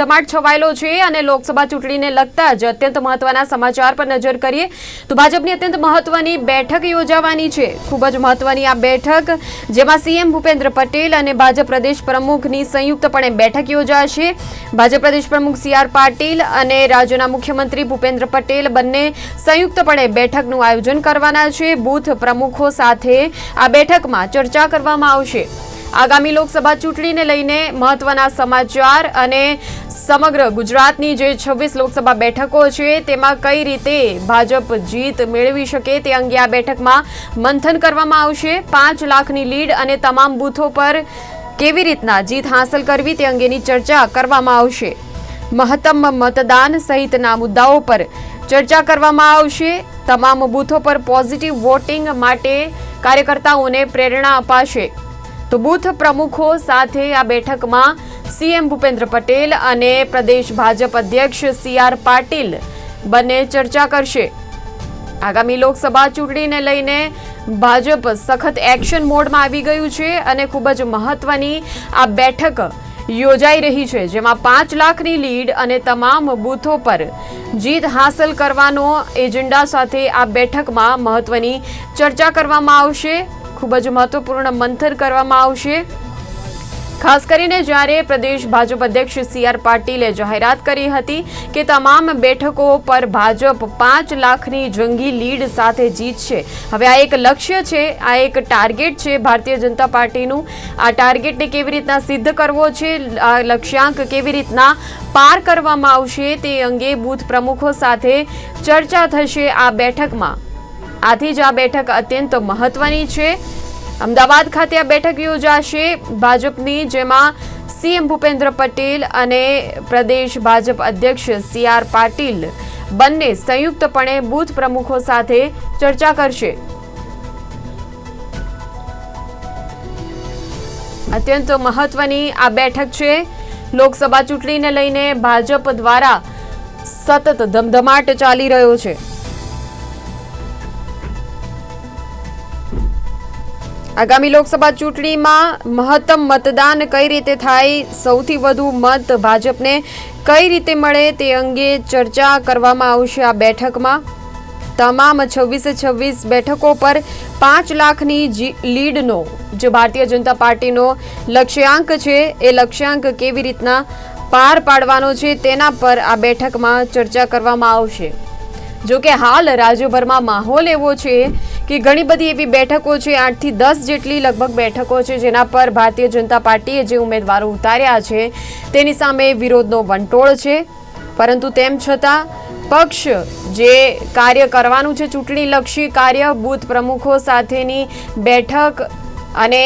ધમાટ છવાયેલો છે અને લોકસભા ચૂંટણીને લગતા જ અત્યંત મહત્વના સમાચાર પર નજર કરીએ તો ભાજપની અત્યંત મહત્વની બેઠક યોજાવાની છે. ખૂબ જ મહત્વની આ બેઠક, જેમાં સીએમ ભૂપેન્દ્ર પટેલ અને ભાજપ પ્રદેશ પ્રમુખની સંયુક્તપણે બેઠક યોજાશે. ભાજપ પ્રદેશ પ્રમુખ સી પાટીલ અને રાજ્યના મુખ્યમંત્રી ભૂપેન્દ્ર પટેલ બંને સંયુક્તપણે બેઠકનું આયોજન કરવાના છે. બૂથ પ્રમુખો સાથે આ બેઠકમાં ચર્ચા કરવામાં આવશે. આગામી લોકસભા ચૂંટણીને લઈને મહત્વના સમાચાર અને સમગ્ર ગુજરાતની જે છવ્વીસ લોકસભા બેઠકો છે, તેમાં કઈ રીતે ભાજપ જીત મેળવી શકે તે અંગે આ બેઠકમાં મંથન કરવામાં આવશે. પાંચ લાખની લીડ અને તમામ બૂથો પર કેવી રીતના જીત હાંસલ કરવી તે અંગેની ચર્ચા કરવામાં આવશે. મહત્તમ મતદાન સહિતના મુદ્દાઓ પર ચર્ચા કરવામાં આવશે. તમામ બૂથો પર પોઝિટિવ વોટિંગ માટે કાર્યકર્તાઓને પ્રેરણા અપાશે. તો બૂથ પ્રમુખો સાથે આ બેઠકમાં સીએમ ભૂપેન્દ્ર પટેલ અને પ્રદેશ ભાજપ અધ્યક્ષ સી આર પાટીલ બંને ચર્ચા કરશે. આગામી લોકસભા ચૂંટણીને લઈને ભાજપ સખત એક્શન મોડમાં આવી ગયું છે અને ખૂબ જ મહત્વની આ બેઠક યોજાઈ રહી છે, જેમાં પાંચ લાખની લીડ અને તમામ બૂથો પર જીત હાંસલ કરવાનો એજન્ડા સાથે આ બેઠકમાં મહત્વની ચર્ચા કરવામાં આવશે. ખૂબ જ મહત્વપૂર્ણ મંથન કરવામાં આવશે. ખાસ કરીને જ્યારે પ્રદેશ ભાજપ અધ્યક્ષ સી આર પાટીલે જાહેરાત કરી હતી કે તમામ બેઠકો પર ભાજપ પાંચ લાખની જંગી લીડ સાથે જીતશે. હવે આ એક લક્ષ્ય છે, આ એક ટાર્ગેટ છે ભારતીય જનતા પાર્ટીનું. આ ટાર્ગેટને કેવી રીતના સિદ્ધ કરવો છે, આ લક્ષ્યાંક કેવી રીતના પાર કરવામાં આવશે તે અંગે બૂથ પ્રમુખો સાથે ચર્ચા થશે આ બેઠકમાં. આથી જ આ બેઠક અત્યંત મહત્વની છે. અમદાવાદ ખાતે આ બેઠક યોજાશે. ભાજપની જેમાં સીએમ ભૂપેન્દ્ર પટેલ અને પ્રદેશ ભાજપ અધ્યક્ષ સી આર પાટીલ બંને સંયુક્તપણે બૂથ પ્રમુખો સાથે ચર્ચા કરશે. અત્યંત મહત્વની આ બેઠક છે. લોકસભા ચૂંટણીને લઈને ભાજપ દ્વારા સતત ધમધમાટ ચાલી રહ્યો છે. આગામી લોકસભા ચૂંટણીમાં મહત્તમ મતદાન કઈ રીતે થાય, સૌથી વધુ મત ભાજપને કઈ રીતે મળે તે અંગે ચર્ચા કરવામાં આવશે આ બેઠકમાં. તમામ છવ્વીસે છવ્વીસ બેઠકો પર પાંચ લાખની લીડનો, જે ભારતીય જનતા પાર્ટીનો લક્ષ્યાંક છે, એ લક્ષ્યાંક કેવી રીતના પાર પાડવાનો છે તેના પર આ બેઠકમાં ચર્ચા કરવામાં આવશે. જો કે હાલ રાજ્યભરમાં માહોલ એવો છે કે ઘણી બધી એવી બેઠકો છે આઠથી દસ જેટલી લગભગ બેઠકો છે, જેના પર ભારતીય જનતા પાર્ટીએ જે ઉમેદવારો ઉતાર્યા છે, તેની સામે વિરોધનો વંટોળ છે. પરંતુ તેમ છતાં, પક્ષ જે કાર્ય કરવાનું છે, ચૂંટણીલક્ષી કાર્ય, બૂથ પ્રમુખો સાથેની બેઠક અને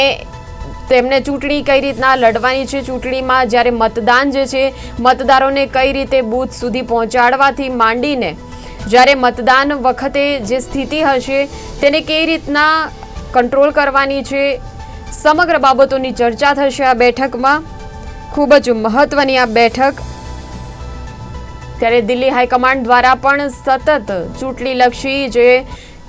તેમને ચૂંટણી કઈ રીતના લડવાની છે, ચૂંટણીમાં જ્યારે મતદાન જે છે, મતદારોને કઈ રીતે બૂથ સુધી પહોંચાડવાથી માંડીને જ્યારે મતદાન વખતે જે સ્થિતિ હશે તેને કઈ રીતના કંટ્રોલ કરવાની છે, સમગ્ર બાબતોની ચર્ચા થશે આ બેઠકમાં. ખૂબ જ મહત્વની આ બેઠક. ત્યારે દિલ્હી હાઈકમાન્ડ દ્વારા પણ સતત ચૂંટણીલક્ષી જે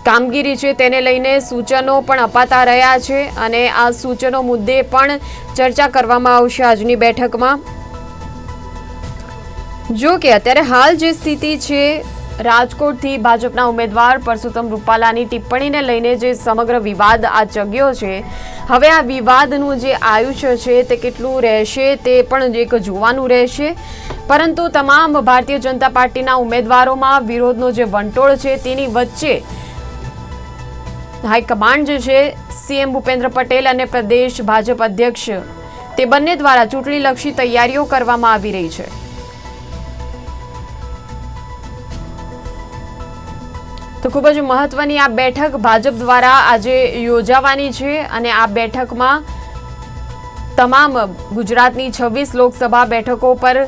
કામગીરી છે તેને લઈને સૂચનો પણ અપાતા રહ્યા છે અને આ સૂચનો મુદ્દે પણ ચર્ચા કરવામાં આવશે આજની બેઠકમાં. જો કે અત્યારે હાલ જે સ્થિતિ છે રાજકોટથી ભાજપના ઉમેદવાર પરસોત્તમ રૂપાલાની ટિપ્પણીને લઈને જે સમગ્ર વિવાદ આ જગ્યો છે, હવે આ વિવાદનું જે આયુષ્ય છે તે કેટલું રહેશે તે પણ એક જોવાનું રહેશે. પરંતુ તમામ ભારતીય જનતા પાર્ટીના ઉમેદવારોમાં વિરોધનો જે વંટોળ છે તેની વચ્ચે હાઈકમાન્ડ જે છે, સીએમ ભૂપેન્દ્ર પટેલ અને પ્રદેશ ભાજપ અધ્યક્ષ તે બંને દ્વારા ચૂંટણીલક્ષી તૈયારીઓ કરવામાં આવી રહી છે. તો ખૂબ જ મહત્વની આ બેઠક ભાજપ દ્વારા આજે યોજાવાની છે અને આ બેઠકમાં તમામ ગુજરાતની છવ્વીસ લોકસભા બેઠકો પર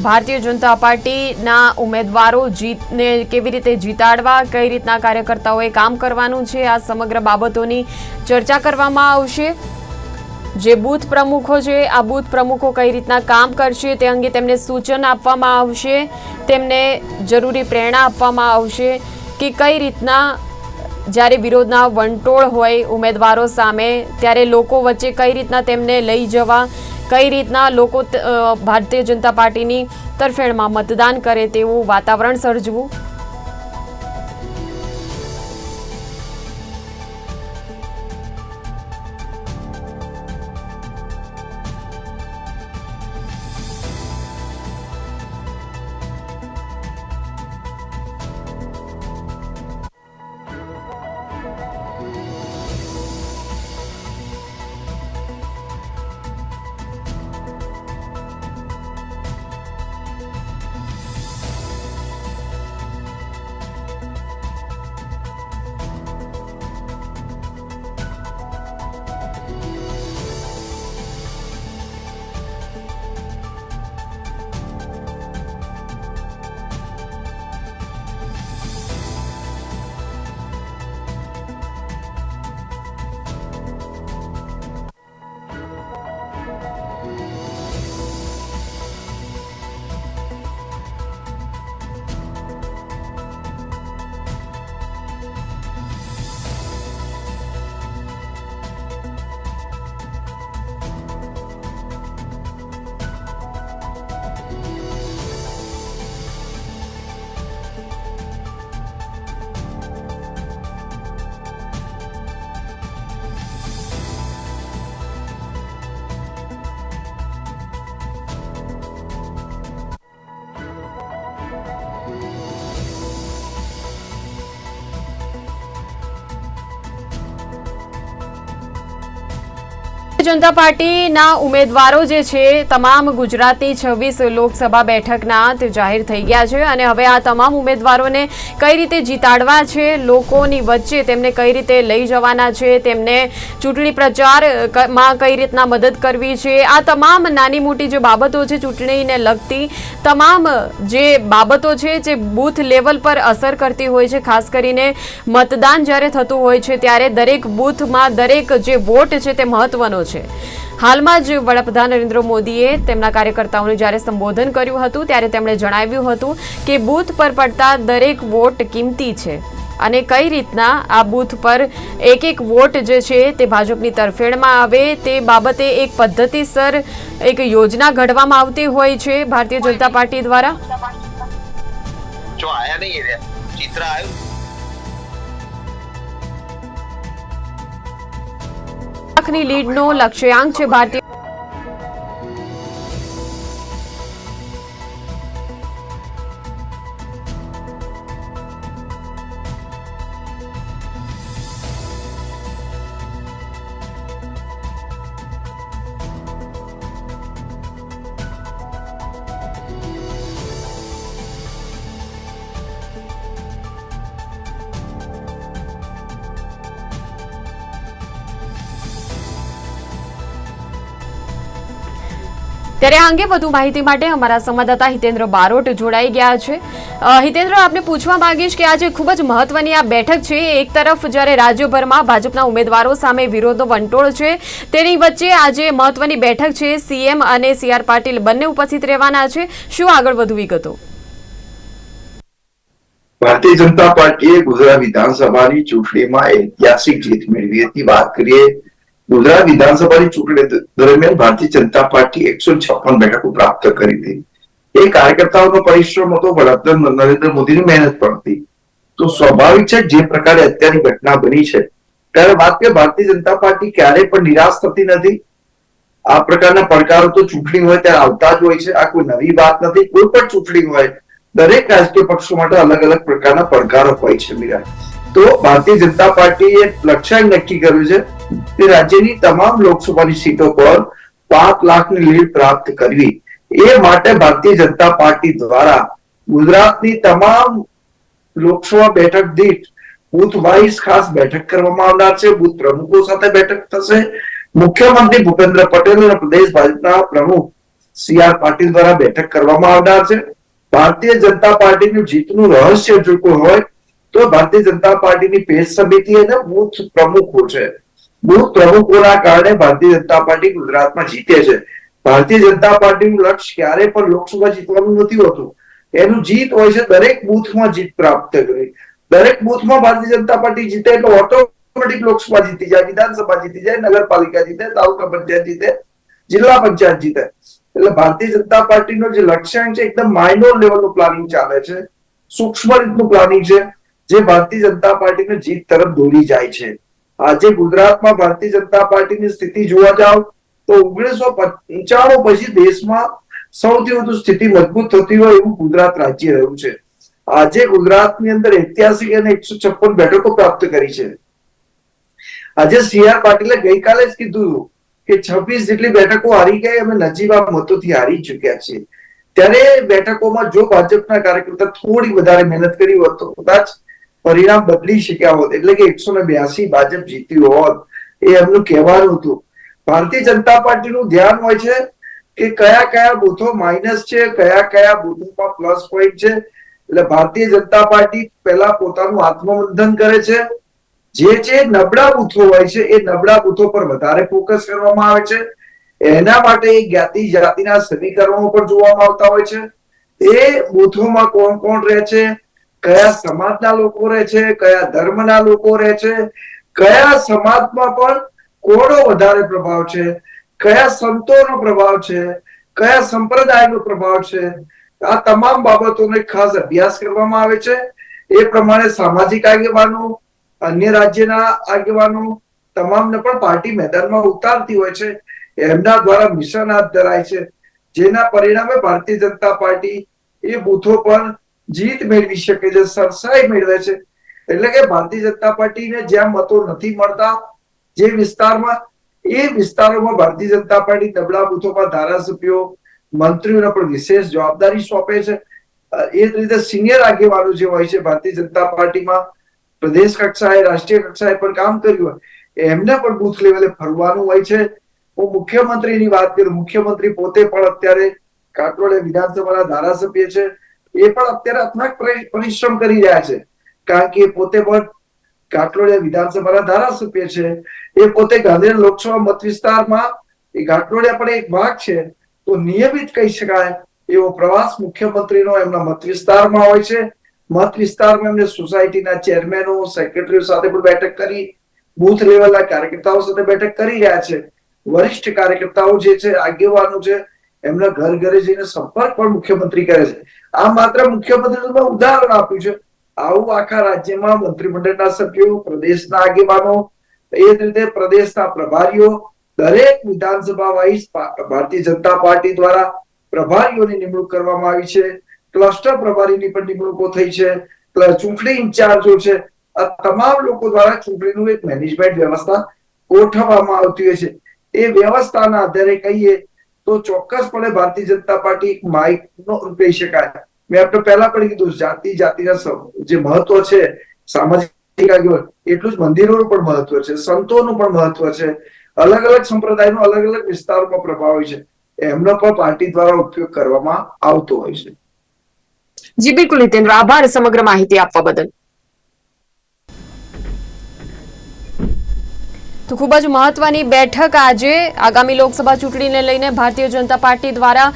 ભારતીય જનતા પાર્ટીના ઉમેદવારો જીતને કેવી રીતે જીતાડવા, કઈ રીતના કાર્યકર્તાઓએ કામ કરવાનું છે, આ સમગ્ર બાબતોની ચર્ચા કરવામાં આવશે. જે બૂથ પ્રમુખો છે, આ બૂથ પ્રમુખો કઈ રીતના કામ કરશે તે અંગે તેમને સૂચન આપવામાં આવશે, તેમને જરૂરી પ્રેરણા આપવામાં આવશે કે કઈ રીતના જ્યારે વિરોધના વંટોળ હોય ઉમેદવારો સામે, ત્યારે લોકો વચ્ચે કઈ રીતના તેમને લઈ જવા, કઈ રીતના લોકો ભારતીય જનતા પાર્ટીની તરફેણમાં મતદાન કરે તેવું વાતાવરણ સર્જવું? જનતા પાર્ટીના ઉમેદવારો જે છે, તમામ ગુજરાતની છવ્વીસ લોકસભા બેઠકના તે જાહેર થઈ ગયા છે અને હવે આ તમામ ઉમેદવારોને કઈ રીતે જીતાડવા છે, લોકોની વચ્ચે તેમને કઈ રીતે લઈ જવાના છે, તેમને ચૂંટણી પ્રચારમાં કઈ રીતના મદદ કરવી છે, આ તમામ નાની મોટી જે બાબતો છે ચૂંટણીને લગતી, તમામ જે બાબતો છે જે બૂથ લેવલ પર અસર કરતી હોય છે, ખાસ કરીને મતદાન જ્યારે થતું હોય છે, ત્યારે દરેક બૂથમાં દરેક જે વોટ છે તે મહત્વનો છે. છે. હાલમાં જ વડાપ્રધાન નરેન્દ્ર મોદીએ તેમના કાર્યકર્તાઓને જ્યારે સંબોધન કર્યું હતું, ત્યારે તેમણે જણાવ્યું હતું કે બૂથ પર પડતા દરેક વોટ કિંમતી છે અને કઈ રીતના આ બૂથ પર એક એક વોટ જે છે તે ભાજપની તરફેણમાં આવે તે બાબતે એક પદ્ધતિસર એક યોજના ઘડવામાં આવતી હોય છે. ભારતીય જનતા પાર્ટી દ્વારા. જો આયા નહીં ચિત્ર આવ્યું. લાખની લીડનો લક્ષ્યાંક છે ભારતીય ત્યારે આ અંગે વધુ માહિતી માટે અમારા સંવાદદાતા હિતેન્દ્ર બારોટ જોડાઈ ગયા છે. હિતેન્દ્ર, આપને પૂછવા માંગીશ કે આજે ખૂબ જ મહત્વની આ બેઠક છે. એક તરફ જ્યારે રાજ્યભરમાં ભાજપના ઉમેદવારો સામે વિરોધનો વંટોળ છે, તેની વચ્ચે આજે મહત્વની બેઠક છે. સીએમ અને સીઆર પાટીલ બંને ઉપસ્થિત રહેવાના છે. શું આગળ વધુ વિગતો? ભારતીય જનતા પાર્ટીએ ગુજરાત વિધાનસભાની ચૂંટણીમાં ઐતિહાસિક જીત મેળવી હતી. વાત કરીએ ગુજરાત વિધાનસભાની ચૂંટણી દરમિયાન ભારતીય જનતા પાર્ટી એકસો છપ્પન બેઠકો પ્રાપ્ત કરી હતી. એ કાર્યકર્તાઓનો પરિશ્રમ હતો, વડાપ્રધાન નરેન્દ્ર મોદીની મહેનત પણ હતી. તો સ્વાભાવિક છે, જે પ્રકારે અત્યારની ઘટના બની છે, ત્યારે વાત કે ભારતીય જનતા પાર્ટી ક્યારેય પણ નિરાશ થતી નથી. આ પ્રકારના પડકારો તો ચૂંટણી હોય ત્યારે આવતા જ હોય છે, આ કોઈ નવી વાત નથી, કોઈ પણ ચૂંટણી હોય, દરેક રાજકીય પક્ષો માટે અલગ અલગ પ્રકારના પડકારો હોય છે, મીરા. તો ભારતીય જનતા પાર્ટીએ લક્ષ્યાંક નક્કી કર્યું છે કે રાજ્યની તમામ લોકસભાની સીટો પર પાંચ લાખની લીડ પ્રાપ્ત કરવી. એ માટે ભારતીય જનતા પાર્ટી દ્વારા ગુજરાતની તમામ લોકસભા બેઠક દીઠ બુથ વાઇઝ ખાસ બેઠક કરવામાં આવનાર છે. બુથ પ્રમુખો સાથે બેઠક થશે. મુખ્યમંત્રી ભૂપેન્દ્ર પટેલ અને પ્રદેશ ભાજપના પ્રમુખ સી આર પાટીલ દ્વારા બેઠક કરવામાં આવનાર છે. ભારતીય જનતા પાર્ટીનું જીતનું રહસ્ય જો કોઈ હોય, તો ભારતીય જનતા પાર્ટીની પેજ સમિતિ અને બુથ પ્રમુખો છે. બુથ પ્રમુખોના કારણે ભારતીય જનતા પાર્ટી ગુજરાતમાં જીતે છે. ભારતીય જનતા પાર્ટીનું લક્ષ્ય ક્યારે પણ લોકસભા જીતવાનું નથી હોતું. એનું જીત હોય છે દરેક બૂથમાં જીત પ્રાપ્ત કરી. દરેક બુથમાં ભારતીય જનતા પાર્ટી જીતે એટલે ઓટોમેટિક લોકસભા જીતી જાય, વિધાનસભા જીતી જાય, નગરપાલિકા જીતે, તાલુકા પંચાયત જીતે, જિલ્લા પંચાયત જીતે. એટલે ભારતીય જનતા પાર્ટીનો જે લક્ષ્યાંક છે એકદમ માઇનોર લેવલનું પ્લાનિંગ ચાલે છે. સૂક્ષ્મ રીતનું પ્લાનિંગ છે. જે ભારતીય જનતા પાર્ટીને જીત તરફ દોરી જાય છે. આજે ગુજરાતમાં ભારતીય જનતા પાર્ટીની સ્થિતિ જોવા જાવ તો ઓગણીસો પંચાણું પછી દેશમાં સૌથી વધુ સ્થિતિ મજબૂત થતી હોય એવું ગુજરાત રાજ્ય રહ્યું છે. આજે ગુજરાતની અંદર ઐતિહાસિક અને એકસો છપ્પન બેઠકો પ્રાપ્ત કરી છે. આજે સી આર પાટીલે ગઈકાલે જ કીધું કે છવ્વીસ જેટલી બેઠકો હારી ગઈ અમે નજીવા મતોથી હારી ચુક્યા છીએ ત્યારે બેઠકોમાં જો ભાજપના કાર્યકર્તા થોડી વધારે મહેનત કરી હોત તો કદાચ પરિણામ બદલી શક્યા હોત, એટલે કે એકસો ને બ્યાસી ભાજપ જીત્યું હોત, એ એમનું કહેવાનું હતું. ભારતીય જનતા પાર્ટીનું ધ્યાન હોય છે કે કયા કયા બૂથો માઇનસ છે, કયા કયા બૂથોમાં પ્લસ પોઈન્ટ છે, એટલે ભારતીય જનતા પાર્ટી પહેલા પોતાનું આત્મમંથન કરે છે. જે જે નબળા બૂથો હોય છે, એ નબળા બૂથો પર વધારે ફોકસ કરવામાં આવે છે. એના માટે જ્ઞાતિ જાતિના સમીકરણો પણ જોવામાં આવતા હોય છે. એ બૂથોમાં કોણ કોણ રહે છે? કયા સમાજના લોકો રહે છે, કયા ધર્મના લોકો રહે છે, કયા સમાજમાં પણ કોનો વધારે પ્રભાવ છે, કયા સંતોનો પ્રભાવ છે, કયા સંપ્રદાયનો પ્રભાવ છે, આ તમામ બાબતોનો ખાસ અભ્યાસ કરવામાં આવે છે. એ પ્રમાણે સામાજિક આગેવાનો, અન્ય રાજ્યના આગેવાનો તમામને પણ પાર્ટી મેદાનમાં ઉતારતી હોય છે. એમના દ્વારા મિશન હાથ ધરાય છે. જેના પરિણામે ભારતીય જનતા પાર્ટી એ બૂથો પર જીત મેળવી શકે છે, સરસાઈ મેળવે છે. એટલે કે ભારતીય જનતા પાર્ટીને જ્યાં મતો નથી મળતા, જે વિસ્તારમાં, એ વિસ્તારોમાં ભારતીય જનતા પાર્ટી નબળા બૂથોમાં ધારાસભ્યો, મંત્રીઓને પણ વિશેષ જવાબદારી સોંપે છે. એ જ રીતે સિનિયર આગેવાનો જે હોય છે, ભારતીય જનતા પાર્ટીમાં, પ્રદેશ કક્ષાએ, રાષ્ટ્રીય કક્ષાએ પણ કામ કર્યું હોય, એમને પણ બુથ લેવલે ફરવાનું હોય છે. હું મુખ્યમંત્રીની વાત કરું, મુખ્યમંત્રી પોતે પણ અત્યારે કાટોડે વિધાનસભાના ધારાસભ્ય છે. એ પણ અત્યારે અથાક પરિશ્રમ કરી રહ્યા છે. કારણ કે પોતે પણ ઘાટલોડિયા વિધાનસભાના ધારાસભ્ય છે. એ પોતે ગાંધીનગર લોકસભા મત વિસ્તારમાં એ ઘાટલોડિયા પણ એક ભાગ છે. તો નિયમિત કહી શકાય એવો પ્રવાસ મુખ્યમંત્રીનો એમના મત વિસ્તારમાં હોય છે. મત વિસ્તારમાં એમને સોસાયટીના ચેરમેનો, સેક્રેટરીઓ સાથે પણ બેઠક કરી, બૂથ લેવલના કાર્યકર્તાઓ સાથે બેઠક કરી રહ્યા છે. વરિષ્ઠ કાર્યકર્તાઓ જે છે, આગેવાનો છે એમના ઘર ઘરે જઈને સંપર્ક પણ મુખ્યમંત્રી કરે છે. આ માત્ર મુખ્યમંત્રી ઉદાહરણ આપ્યું છે. આવું આખા રાજ્યમાં મંત્રીમંડળના સભ્યો, પ્રદેશના આગેવાનો, એ જ રીતે પ્રદેશના પ્રભારીઓ, દરેક વિધાનસભા વાઇઝ ભારતીય જનતા પાર્ટી દ્વારા પ્રભારીઓની નિમણૂક કરવામાં આવી છે. ક્લસ્ટર પ્રભારીની પણ નિમણૂકો થઈ છે. ચૂંટણી ઇન્ચાર્જો છે. આ તમામ લોકો દ્વારા ચૂંટણીનું એક મેનેજમેન્ટ વ્યવસ્થા ગોઠવવામાં આવતી હોય છે. એ વ્યવસ્થાના આધારે કહીએ તો ચોક્કસપણે ભારતીય જનતા પાર્ટી એક માઇક નો કહી શકાય મેં આપણે પહેલા પણ કીધું, જાતિ, જાતિના જે મહત્વ છે, સામાજિક આગેવાન, એટલું જ મંદિરોનું પણ મહત્વ છે, સંતોનું પણ મહત્વ છે. અલગ અલગ સંપ્રદાયનો અલગ અલગ વિસ્તારોમાં પ્રભાવ હોય છે. એમનો પણ પાર્ટી દ્વારા ઉપયોગ કરવામાં આવતો હોય છે. જી, બિલકુલ નિતેન્દ્ર આભાર સમગ્ર માહિતી આપવા બદલ. તો ખૂબ જ મહત્વની બેઠક આજે. આગામી લોકસભા ચૂંટણીને લઈને ભારતીય જનતા પાર્ટી દ્વારા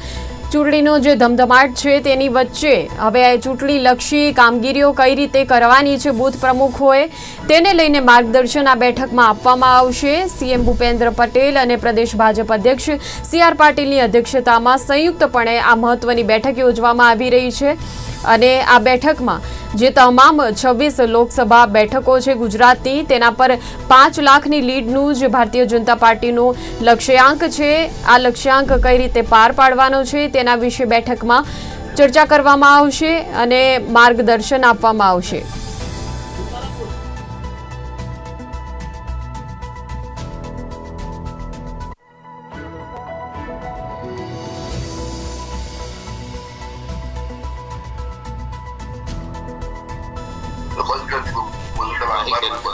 ચૂંટણીનો જે ધમધમાટ છે તેની વચ્ચે હવે ચૂંટણી લક્ષી કામગીરીઓ કઈ રીતે કરવાની છે બૂથ પ્રમુખોએ તેને લઈને માર્ગદર્શન આ બેઠકમાં આપવામાં આવશે. સીએમ ભૂપેન્દ્ર પટેલ અને પ્રદેશ ભાજપ અધ્યક્ષ સી આર પાટીલની અધ્યક્ષતામાં સંયુક્તપણે આ મહત્વની બેઠક યોજવામાં આવી રહી છે. અને આ બેઠકમાં જે તમામ છવ્વીસ લોકસભા બેઠકો છે ગુજરાતની, તેના પર પાંચ લાખની લીડનું જે ભારતીય જનતા પાર્ટીનું લક્ષ્યાંક છે. આ લક્ષ્યાંક કઈ રીતે પાર પાડવાનો છે તેના વિશે બેઠકમાં ચર્ચા કરવામાં આવશે અને માર્ગદર્શન આપવામાં આવશે.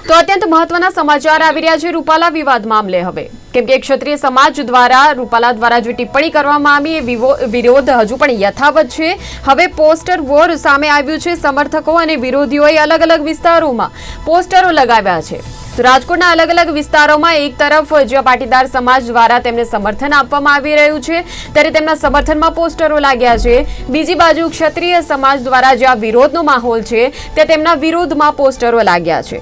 તો અત્યંત મહત્વના સમાચાર આવી રહ્યા છે રૂપાલા વિવાદ મામલે હવે. કેમ કે ક્ષત્રિય સમાજ દ્વારા રૂપાલા દ્વારા જે ટિપ્પણી કરવામાં આવી એ વિરોધ હજુ પણ યથાવત છે. હવે પોસ્ટર વોર સામે આવ્યું છે સમર્થકો અને વિરોધીઓએ અલગ અલગ વિસ્તારોમાં પોસ્ટરો લગાવ્યા છે. રાજકોટના અલગ અલગ વિસ્તારોમાં એક તરફ જ્યાં પાટીદાર સમાજ દ્વારા તેમને સમર્થન આપવામાં આવી રહ્યું છે, ત્યારે તેમના સમર્થનમાં પોસ્ટરો લાગ્યા છે. બીજી બાજુ ક્ષત્રિય સમાજ દ્વારા જ્યાં વિરોધનો માહોલ છે, ત્યાં તેમના વિરોધમાં પોસ્ટરો લાગ્યા છે.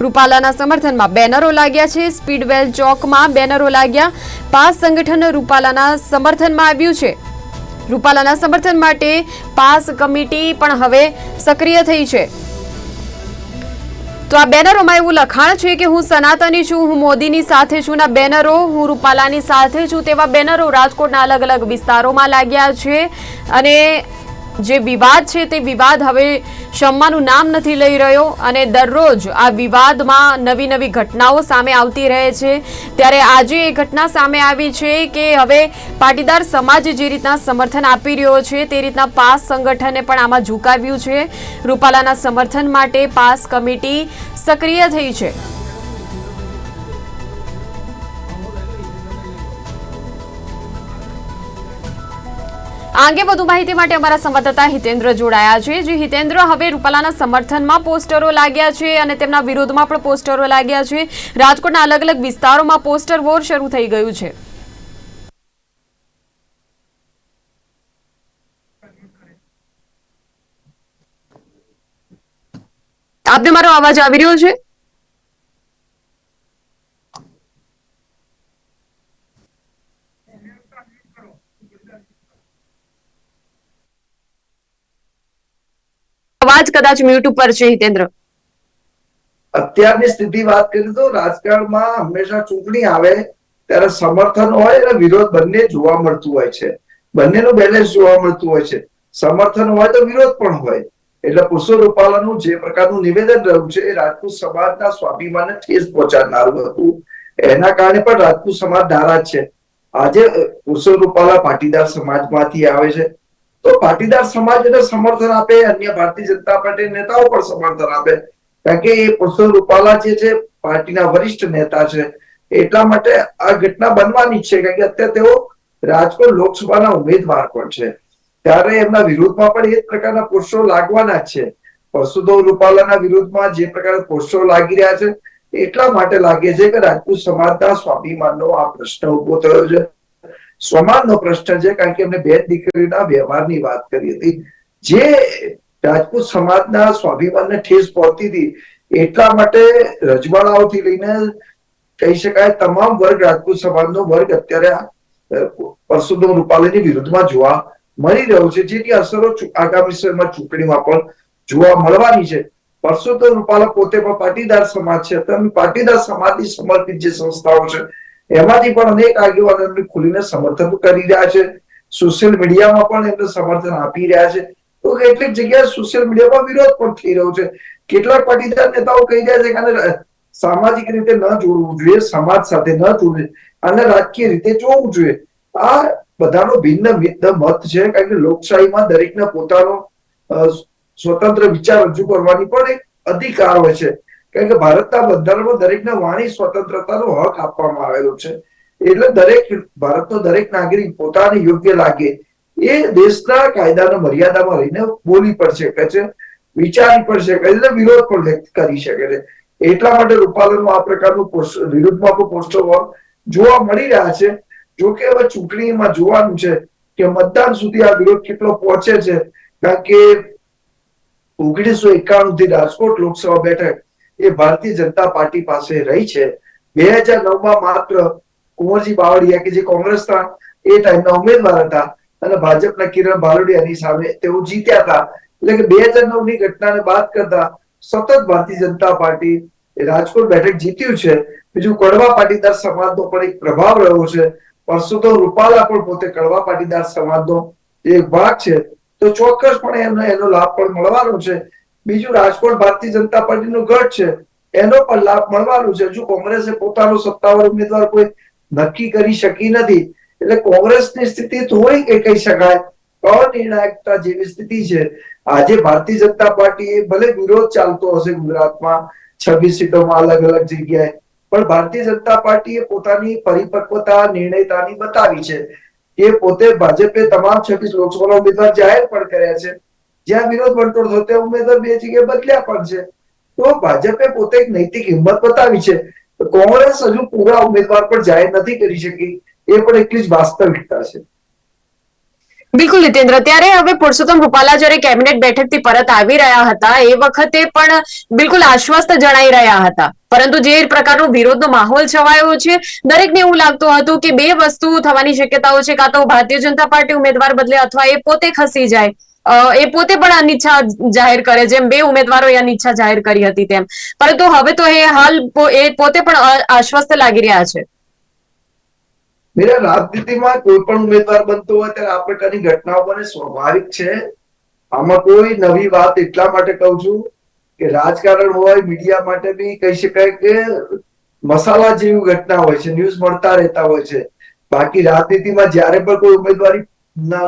રૂપાલાના સમર્થનમાં બેનરો લાગ્યા છે. સ્પીડવેલ ચોકમાં બેનરો લાગ્યા. પાસ સંગઠન રૂપાલાના સમર્થનમાં આવ્યું છે. રૂપાલાના સમર્થન માટે પાસ કમિટી પણ હવે સક્રિય થઈ છે. તો આ બેનરોમાં એવું લખાણ છે કે હું સનાતની છું, હું મોદીની સાથે છું ના બેનરો હું રૂપાલાની સાથે છું તેવા બેનરો રાજકોટના અલગ અલગ વિસ્તારોમાં લાગ્યા છે. અને જે વિવાદ છે તે વિવાદ હવે શમવાનું નામ નથી લઈ રહ્યો અને દરરોજ આ વિવાદમાં નવી નવી ઘટનાઓ સામે આવતી રહે છે. ત્યારે આજે એ ઘટના સામે આવી છે કે હવે પાટીદાર સમાજ જે રીતના સમર્થન આપી રહ્યો છે તે રીતના પાસ સંગઠને પણ આમાં ઝુકાવ્યું છે. રૂપાલાના સમર્થન માટે પાસ કમિટી સક્રિય થઈ છે. આ વધુ માહિતી માટે અમારા સંવાદદાતા હિતેન્દ્ર જોડાયા છે. જે હિતેન્દ્ર, હવે રૂપાલાના સમર્થનમાં પોસ્ટરો લાગ્યા છે અને તેમના વિરોધમાં પણ પોસ્ટરો લાગ્યા છે. રાજકોટના અલગ અલગ વિસ્તારોમાં પોસ્ટર વોર શરૂ થઈ ગયું છે. આપને મારો અવાજ આવી રહ્યો છે અવાજ કદાચ મ્યુટ ઉપર છે હિતેન્દ્ર. અત્યારની સ્થિતિ વાત કરી તો રાજકારણમાં હંમેશા ચૂંટણી આવે ત્યારે સમર્થન હોય અને વિરોધ બંને જોવા મળતું હોય છે. બંનેનું બેલેન્સ જોવા મળતું હોય છે. સમર્થન હોય તો વિરોધ પણ હોય. એટલે પુરુષો રૂપાલાનું જે પ્રકારનું નિવેદન રહ્યું છે એ રાજપૂત સમાજના સ્વાભિમાનને ઠેસ પહોંચાડનારું હતું. એના કારણે પણ રાજપૂત સમાજ નારાજ છે. આજે પુરુષો રૂપાલા પાટીદાર સમાજમાંથી આવે છે. તો પાટીદાર સમાજ એને સમર્થન આપે, અન્ય ભારતીય જનતા પાર્ટી નેતાઓ પણ સમર્થન આપે. કારણ કે એ પુરુષો રૂપાલા જે છે, પાર્ટીના વરિષ્ઠ નેતા છે. એટલા માટે આ ઘટના બનવાની છે, કારણ કે અત્યારે તેઓ રાજકોટ લોકસભાના ઉમેદવાર પણ છે. ત્યારે એમના વિરોધમાં પણ એ જ પ્રકારના પુરુષો લાગવાના છે. પરસુદો રૂપાલાના વિરોધમાં જે પ્રકારના પુરુષો લાગી રહ્યા છે, એટલા માટે લાગે છે કે રાજપૂત સમાજના સ્વાભિમાનનો આ પ્રશ્ન ઊભો થયો છે. સ્વમાનનો પ્રશ્ન છે, કારણ કે એમને બે દીકરીના વ્યવહારની વાત કરી હતી. જે રાજપૂત સમાજના સ્વાભિમાનને ઠેસ પહોંચતી હતી, એટલા માટે રજવાડાઓથી લઈને કહી શકાય તમામ વર્ગ રાજપૂત સમાજનો વર્ગ અત્યારે પરસોત્તમ રૂપાલાની વિરુદ્ધમાં જોવા મળી રહ્યો છે. જેની અસરો આગામી સમયમાં ચૂંટણીમાં પણ જોવા મળવાની છે. પરસોત્તમ રૂપાલા પોતે પણ પાટીદાર સમાજ છે. તમે પાટીદાર સમાજની સમર્પિત જે સંસ્થાઓ છે એમાંથી પણ અનેક આગેવાનો એમને ખુલીને સમર્થન કરી રહ્યા છે. સોશિયલ મીડિયામાં પણ એમને સમર્થન આપી રહ્યા છે. તો કેટલીક જગ્યાએ સોશિયલ મીડિયામાં વિરોધ પણ થઈ રહ્યો છે. કેટલાક પાટીદાર નેતાઓ કહી રહ્યા છે કે સામાજિક રીતે ન જોડવું જોઈએ, સમાજ સાથે ન જોડવું અને રાજકીય રીતે જોવું જોઈએ. આ બધાનો ભિન્ન ભિન્ન મત છે કારણ કે લોકશાહીમાં દરેકને પોતાનો સ્વતંત્ર વિચાર રજૂ કરવાની પણ એક અધિકાર હોય છે. કારણ કે ભારતના બંધારણમાં દરેકને વાણી સ્વતંત્રતાનો હક આપવામાં આવેલો છે. એટલે દરેક ભારતનો દરેક નાગરિક પોતાને યોગ્ય લાગે એ દેશના કાયદાના મર્યાદામાં રહીને બોલી પણ શકે છે, વિચારી પણ શકે છે એટલે વિરોધ પણ વ્યક્ત કરી શકે છે. એટલા માટે રૂપાલાનું આ પ્રકારનું વિરુદ્ધમાં પોસ્ટરો જોવા મળી રહ્યા છે. જો કે હવે ચૂંટણીમાં જોવાનું છે કે મતદાન સુધી આ વિરોધ કેટલો પહોંચે છે. કારણ કે ઓગણીસો એકાણું થી રાજકોટ લોકસભા બેઠક એ ભારતીય જનતા પાર્ટી પાસે રહી છે. બે હજાર નવમાં માત્ર કુંવરજી બાવળિયા કે જે કોંગ્રેસના એ ટાઈમના ઉમેદવાર હતા અને ભાજપના કિરણ બાલોડિયાની સામે તેઓ જીત્યા હતા. એટલે કે બે હજાર નવની ઘટનાને બાદ કરતા સતત ભારતીય જનતા પાર્ટી રાજકોટ બેઠક જીત્યું છે. બીજું કડવા પાટીદાર સમાજનો પણ એક પ્રભાવ રહ્યો છે. પરસોત્તમ રૂપાલા પણ પોતે કડવા પાટીદાર સમાજનો એક ભાગ છે. તો ચોક્કસપણે એમને એનો લાભ પણ મળવાનો છે. બીજું રાજકોટ ભારતીય જનતા પાર્ટીનું ગઢ છે, એનો પણ લાભ મળવાનું છે. હજુ કોંગ્રેસે પોતાનો સત્તાવાર ઉમેદવાર કોઈ નક્કી કરી શકી નથી. એટલે કોંગ્રેસની સ્થિતિ થોડી કે કહી શકાય અનિર્ણાયકતા જેવી સ્થિતિ છે. આજે ભારતીય જનતા પાર્ટી ભલે વિરોધ ચાલતો હશે ગુજરાતમાં, છવ્વીસ સીટોમાં અલગ અલગ જગ્યાએ, પણ ભારતીય જનતા પાર્ટીએ પોતાની પરિપક્વતા, નિર્ણયતાની બતાવી છે એ પોતે ભાજપે તમામ છવ્વીસ લોકસભાના ઉમેદવાર જાહેર પણ કર્યા છે. જ્યાં વિરોધ વંટોળ થયો ત્યાં ઉમેદવાર બે જગ્યાએ બદલ્યા પણ છે. તો ભાજપે પોતે એક નૈતિક હિંમત બતાવી છે. કોંગ્રેસ હજુ પૂરા ઉમેદવાર પર જાહેર નથી કરી શકી. એ પણ એટલી જ વાસ્તવિકતા છે. બિલકુલ નિતેન્દ્ર ત્યારે હવે પુરુષોત્તમ રૂપાલા જ્યારે કેબિનેટ બેઠકથી પરત આવી રહ્યા હતા, એ વખતે પણ બિલકુલ આશ્વસ્ત જણાઈ રહ્યા હતા. પરંતુ જે પ્રકારનો વિરોધનો માહોલ છવાયો છે, દરેકને એવું લાગતું હતું કે બે વસ્તુ થવાની શક્યતાઓ છે, કાં તો ભારતીય જનતા પાર્ટી ઉમેદવાર બદલે અથવા એ પોતે ખસી જાય. એ પોતે પણ અનિચ્છા જાહેર કરે, જેમ બે ઉમેદવારોએ અનિચ્છા જાહેર કરી હતી તેમ. પરંતુ હવે તો એ હાલ એ પોતે પણ આશ્વસ્ત લાગી રહ્યા છે. મેરા, રાજનીતિમાં કોઈ પણ ઉમેદવાર બનતો હોય ત્યારે આ પ્રકારની ઘટનાઓ બને સ્વાભાવિક છે. આમાં કોઈ નવી વાત એટલા માટે કહું છું કે રાજકારણ હોય, મીડિયા માટે બી કહી શકાય કે મસાલા જેવી ઘટના હોય છે, ન્યૂઝ મળતા રહેતા હોય છે. બાકી રાજનીતિમાં જ્યારે પણ કોઈ ઉમેદવારી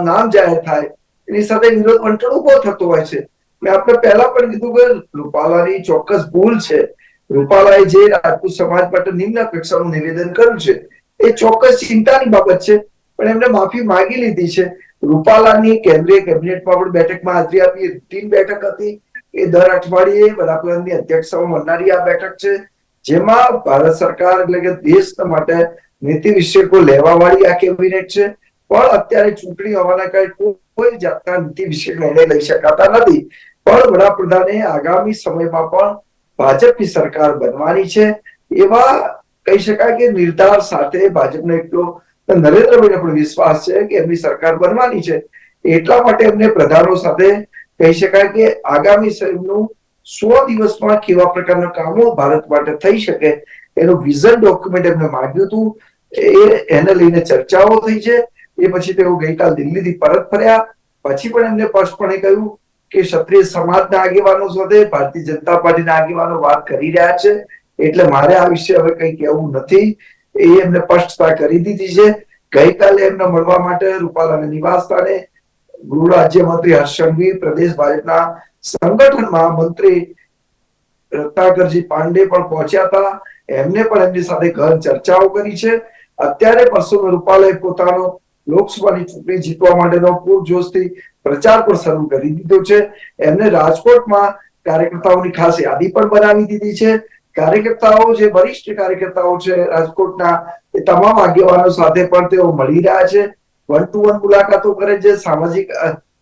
નામ જાહેર થાય એની સાથે વિરોધ વંટણ ઊભો થતો હોય છે. મેં આપણે પહેલા પણ કીધું કે રૂપાલાની ચોક્કસ ભૂલ છે. રૂપાલાએ જે રાજપૂત સમાજ માટે નિમ્ન કક્ષાનું નિવેદન કર્યું છે, એ ચોક્કસ ચિંતાની બાબત છે, પણ એમને માફી માંગી લીધી છે. રૂપાલાની કેન્દ્રીય કેબિનેટમાં પણ બેઠકમાં હાજરી આપી રૂટીન બેઠક હતી. એ દર અઠવાડિયે વડાપ્રધાનની અધ્યક્ષતામાં મળનારી આ બેઠક છે, જેમાં ભારત સરકાર એટલે કે દેશ માટે નીતિ વિષયકો લેવા વાળી આ કેબિનેટ છે. પણ અત્યારે ચૂંટણી હોવાના કારણે કોઈ જાતના નીતિ વિશે નિર્ણય લઈ શકાતા નથી. પણ વડાપ્રધાને આગામી સમયમાં પણ ભાજપની સરકાર બનવાની છે. એવા કહી શકાય કે નિર્ધાર સાથે ભાજપનો એટલો નરેન્દ્રભાઈને પણ વિશ્વાસ છે કે એમની સરકાર બનવાની છે. એટલા માટે એમને પ્રધાનો સાથે કહી શકાય કે આગામી સમયનું સો દિવસમાં કેવા પ્રકારના કામો ભારત માટે થઈ શકે એનું વિઝન ડોક્યુમેન્ટ એમને માંગ્યું હતું. એ એને લઈને ચર્ચાઓ થઈ છે. એ પછી તેઓ ગઈકાલ દિલ્હીથી પરત ફર્યા. પછી પણ એમને સ્પષ્ટપણે કહ્યું કે ક્ષત્રિય સમાજના આગેવાનો સાથે ભારતીય જનતા પાર્ટીના આગેવાનો વાત કરી રહ્યા છે. એટલે મારે આ વિશે હવે કંઈ કહેવું નથી. એ એમને સ્પષ્ટતા કરી દીધી છે. ગઈકાલે એમને મળવા માટે રૂપાલાના નિવાસ ગૃહ રાજ્યમંત્રી હર્ષ સંઘવી, પ્રદેશ ભાજપના સંગઠન મહામંત્રી રત્નાકરજી પાંડે પણ પહોંચ્યા હતા. એમને પણ એમની સાથે ઘર ચર્ચાઓ કરી છે. અત્યારે પશુ રૂપાલાએ પોતાનો લોકસભાની ચૂંટણી જીતવા માટેનો પૂરજોશથી પ્રચાર પણ શરૂ કરી દીધો છે. એમને રાજકોટમાં કાર્યકર્તાઓની ખાસ યાદી પણ બનાવી દીધી છે. કાર્યકર્તાઓ જે વરિષ્ઠ કાર્યકર્તાઓ છે રાજકોટના એ તમામ આગેવાનો સાથે પણ તેઓ મળી રહ્યા છે. વન ટુ વન મુલાકાતો કરે છે. સામાજિક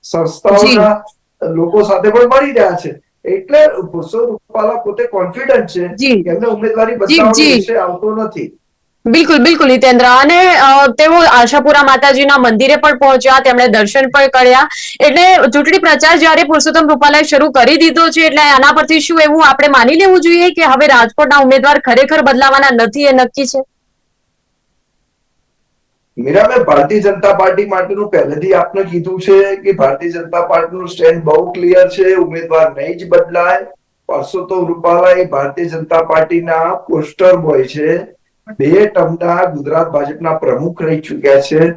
સંસ્થાઓના લોકો સાથે પણ મળી રહ્યા છે. એટલે પુરુષો રૂપાલા પોતે કોન્ફિડન્ટ છે કે એમને ઉમેદવારી જી, બતાવવાનો વિષય આવતો નથી. બિલકુલ બિલકુલ, હિતેન્દ્ર. અને તેઓ આશાપુરા માતાજીના મંદિરે પણ પહોંચ્યા, તેમણે દર્શન પણ કર્યા. એટલે ચૂંટણી પ્રચાર જયારે પુરુષોત્તમ રૂપાલાએ શરૂ કરી દીધો છે, એટલે આના પરથી શું એવું આપણે માની લેવું જોઈએ કે હવે રાજકોટના ઉમેદવાર ખરેખર બદલાવાના નથી એ નક્કી છે? મીરાબેન, ભારતીય જનતા પાર્ટી માટેનું પહેલેથી આપને કીધું છે કે ભારતીય જનતા પાર્ટીનું સ્ટેન્ડ બહુ ક્લિયર છે, ઉમેદવાર નહીં જ બદલાય. પરસોત્તમ રૂપાલા એ ભારતીય જનતા પાર્ટીના પોસ્ટર બોય છે. બે ટર્મના ગુજરાત ભાજપના પ્રમુખ રહી ચુક્યા છે.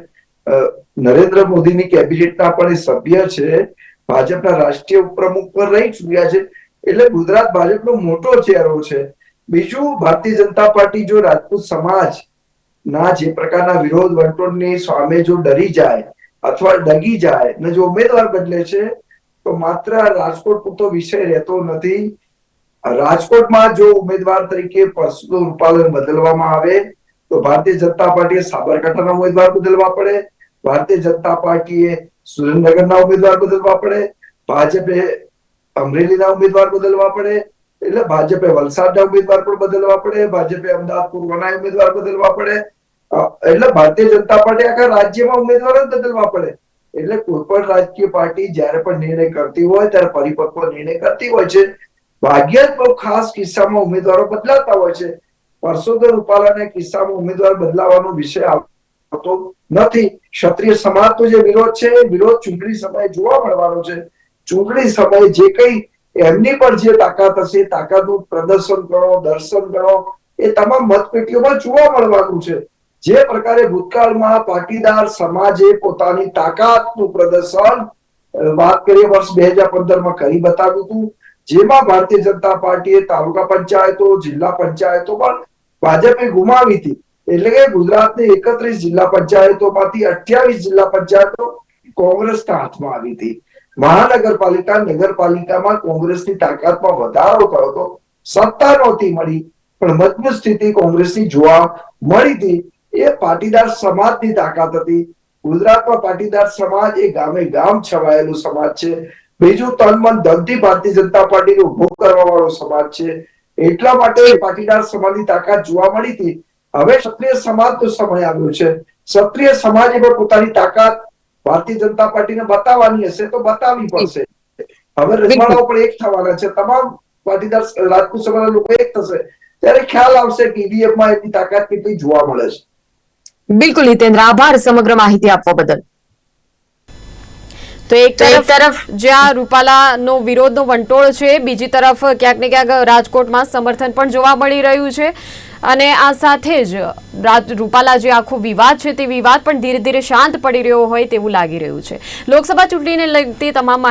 નરેન્દ્ર મોદીની કેબિનેટના પણ એ સભ્ય છે. ભાજપના રાષ્ટ્રીય ઉપપ્રમુખ પણ રહી ચુક્યા છે. એટલે ગુજરાત ભાજપનો મોટો ચહેરો છે. બીજું, ભારતીય જનતા પાર્ટી જો રાજપૂત સમાજ ના જે પ્રકારના વિરોધ વંટોળની સામે જો ડરી જાય અથવા ડગી જાય ને જો ઉમેદવાર બદલે છે, તો માત્ર રાજકોટ પૂરતો વિષય રહેતો નથી. રાજકોટમાં જો ઉમેદવાર તરીકે પરસોત્તમ રૂપાલન બદલવામાં આવે, તો ભારતીય જનતા પાર્ટીએ સાબરકાંઠાના ઉમેદવાર બદલવા પડે, ભારતીય જનતા પાર્ટીએ સુરેન્દ્રનગરના ઉમેદવાર બદલવા પડે, ભાજપે અમરેલીના ઉમેદવાર બદલવા પડે, એટલે ભાજપે વલસાડના ઉમેદવાર પણ બદલવા પડે, ભાજપે અમદાવાદ પૂર્વના ઉમેદવાર બદલવા પડે એટલે ભારતીય જનતા પાર્ટી આખા રાજ્યમાં ઉમેદવાર જ બદલવા પડે. એટલે કોઈ પણ રાજકીય પાર્ટી જ્યારે પણ નિર્ણય કરતી હોય, ત્યારે પરિપક્વ નિર્ણય કરતી હોય છે. ભાગ્ય જ બહુ ખાસ કિસ્સામાં ઉમેદવારો બદલાતા હોય છે. પરસોદર રૂપાલાના કિસ્સામાં ઉમેદવાર બદલાવાનો વિષય આવતો નથી. ક્ષત્રિય સમાજનો જે વિરોધ છે, એ વિરોધ ચૂંટણી સમયે જોવા મળવાનો છે. ચૂંટણી સમયે જે કઈ એમની પર જે તાકાત હશે તાકાતનું પ્રદર્શન કરો, દર્શન કરો, એ તમામ મતપેટીઓમાં જોવા મળવાનું છે. જે પ્રકારે ભૂતકાળમાં પાટીદાર સમાજે પોતાની તાકાતનું પ્રદર્શન વાત કરીએ વર્ષ બે હજાર પંદરમાં કરી બતાવ્યું હતું. જેમાં ભારતીય જનતા પાર્ટીએ તાલુકા પંચાયતો, જિલ્લા પંચાયતો પણ ભાજપે ગુમાવી હતી. એટલે કે ગુજરાતની એકત્રીસ જિલ્લા પંચાયતોમાંથી અઠ્યાવીસ જિલ્લા પંચાયતો કોંગ્રેસના હાથમાં આવી હતી. મહાનગરપાલિકા, નગરપાલિકામાં કોંગ્રેસની તાકાતમાં વધારો થયો હતો. સત્તા નહોતી મળી, પણ મજબૂત સ્થિતિ કોંગ્રેસની જોવા મળી હતી. એ પાટીદાર સમાજની તાકાત હતી. ગુજરાતમાં પાટીદાર સમાજ એ ગામે ગામ છવાયેલું સમાજ છે. બીજું તન મન ધનથી ભારતીય જનતા પાર્ટીને ઊભો કરવા વાળો સમાજ છે. એટલા માટે પાટીદાર સમાજની તાકાત જોવા મળી હતી. હવે ક્ષત્રિય સમાજનો સમય આવ્યો છે. ક્ષત્રિય સમાજે પણ પોતાની તાકાત ભારતીય જનતા પાર્ટીને બતાવવાની હશે તો બતાવવી પડશે. હવે રજવાડાઓ પણ એક થવાના છે. તમામ પાટીદાર રાજપૂત સમાજના લોકો એક થશે. ત્યારે ખ્યાલ આવશે કે EVM માં એમની તાકાત કેટલી જોવા મળે છે. બિલકુલ હિતેન્દ્ર, આભાર સમગ્ર માહિતી આપવા બદલ. તો એક તરફ જ્યાં રૂપાલાનો વિરોધનો વંટોળ છે બીજી તરફ ક્યાંક ને ક્યાંક રાજકોટમાં સમર્થન પણ જોવા મળી રહ્યું છે. અને આ સાથે જ રૂપાલા જે આખો વિવાદ છે તે વિવાદ પણ ધીરે ધીરે શાંત પડી રહ્યો હોય તેવું લાગી રહ્યું છે. લોકસભા ચૂંટણીને લગતી તમામ